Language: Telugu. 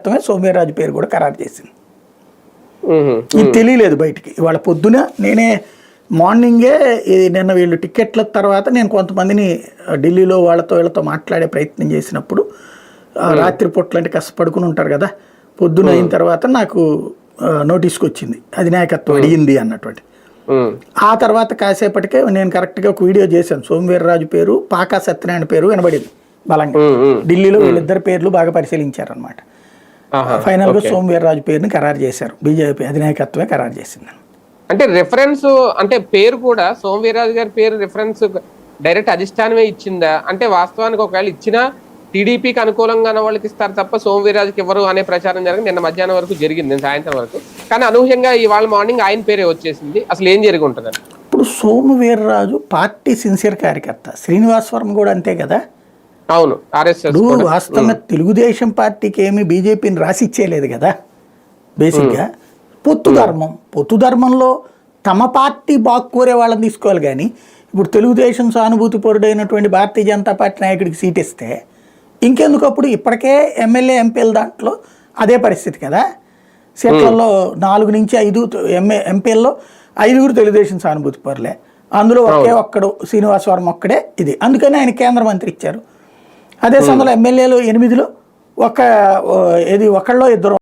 నాయకత్వమే సోమ్యరాజు పేరు కూడా ఖరారు చేసింది. ఇది తెలియలేదు బయటికి. ఇవాళ పొద్దున నేనే మార్నింగే నిన్న వీళ్ళు టికెట్ల తర్వాత నేను కొంతమందిని ఢిల్లీలో వాళ్ళతో వీళ్ళతో మాట్లాడే ప్రయత్నం చేసినప్పుడు రాత్రి పూట్ల అంటే కాస్త పడుకుని ఉంటారు కదా పొద్దున అయిన తర్వాత నాకు నోటీస్కి వచ్చింది అధినాయకత్వం అడిగింది అన్నటువంటి. ఆ తర్వాత కాసేపటికే నేను కరెక్ట్గా ఒక వీడియో చేశాను. సోమవీర్రాజు పేరు పాకా సత్యనారాయణ పేరు వినబడింది బలంగా. ఢిల్లీలో వీళ్ళిద్దరి పేర్లు బాగా పరిశీలించారనమాట ఫైనల్గా సోమవీర్రాజు పేరుని ఖరారు చేశారు. బీజేపీ అధినాయకత్వమే ఖరారు చేసింది అంటే రెఫరెన్స్ అంటే పేరు కూడా సోమవీర్రాజు గారి పేరు రిఫరెన్స్ డైరెక్ట్ అధిష్టానమే ఇచ్చిందా? అంటే వాస్తవానికి ఒకవేళ ఇచ్చినా టీడీపీకి అనుకూలంగా ఉన్న వాళ్ళకి ఇస్తారు తప్ప సోమవీర్రాజుకి ఇవ్వరు అనే ప్రచారం జరిగింది. నిన్న మధ్యాహ్నం వరకు జరిగింది సాయంత్రం వరకు. కానీ అనూహ్యంగా ఇవాళ మార్నింగ్ ఆయన పేరే వచ్చేసింది. అసలు ఏం జరిగి ఉంటుంది ఇప్పుడు సోము వీర్రాజు పార్టీ సిన్సియర్ కార్యకర్త. శ్రీనివాస్ వర్మ కూడా అంతే కదా? అవును ఆర్ఎస్ఎస్ ఇప్పుడు వాస్తవంగా తెలుగుదేశం పార్టీకి ఏమి బీజేపీని రాసిచ్చేయలేదు కదా బేసిక్గా. పొత్తు ధర్మం పొత్తు ధర్మంలో తమ పార్టీ బాక్కుకోరే వాళ్ళని తీసుకోవాలి కానీ ఇప్పుడు తెలుగుదేశం సానుభూతి పరుడైనటువంటి భారతీయ జనతా పార్టీ నాయకుడికి సీట్ ఇస్తే ఇంకెందుకు అప్పుడు ఇప్పటికే ఎమ్మెల్యే ఎంపీల దాంట్లో అదే పరిస్థితి కదా. సీట్లలో నాలుగు నుంచి ఐదు ఎంఏ ఎంపీల్లో ఐదుగురు తెలుగుదేశం సానుభూతి పరులే. అందులో ఒకే ఒక్కడు శ్రీనివాస్ వర్మ ఒక్కడే ఇది. అందుకని ఆయన కేంద్ర మంత్రి ఇచ్చారు. అదే సమయంలో ఎమ్మెల్యేలు ఎనిమిదిలో ఒక ఏది ఒకళ్ళో ఇద్దరు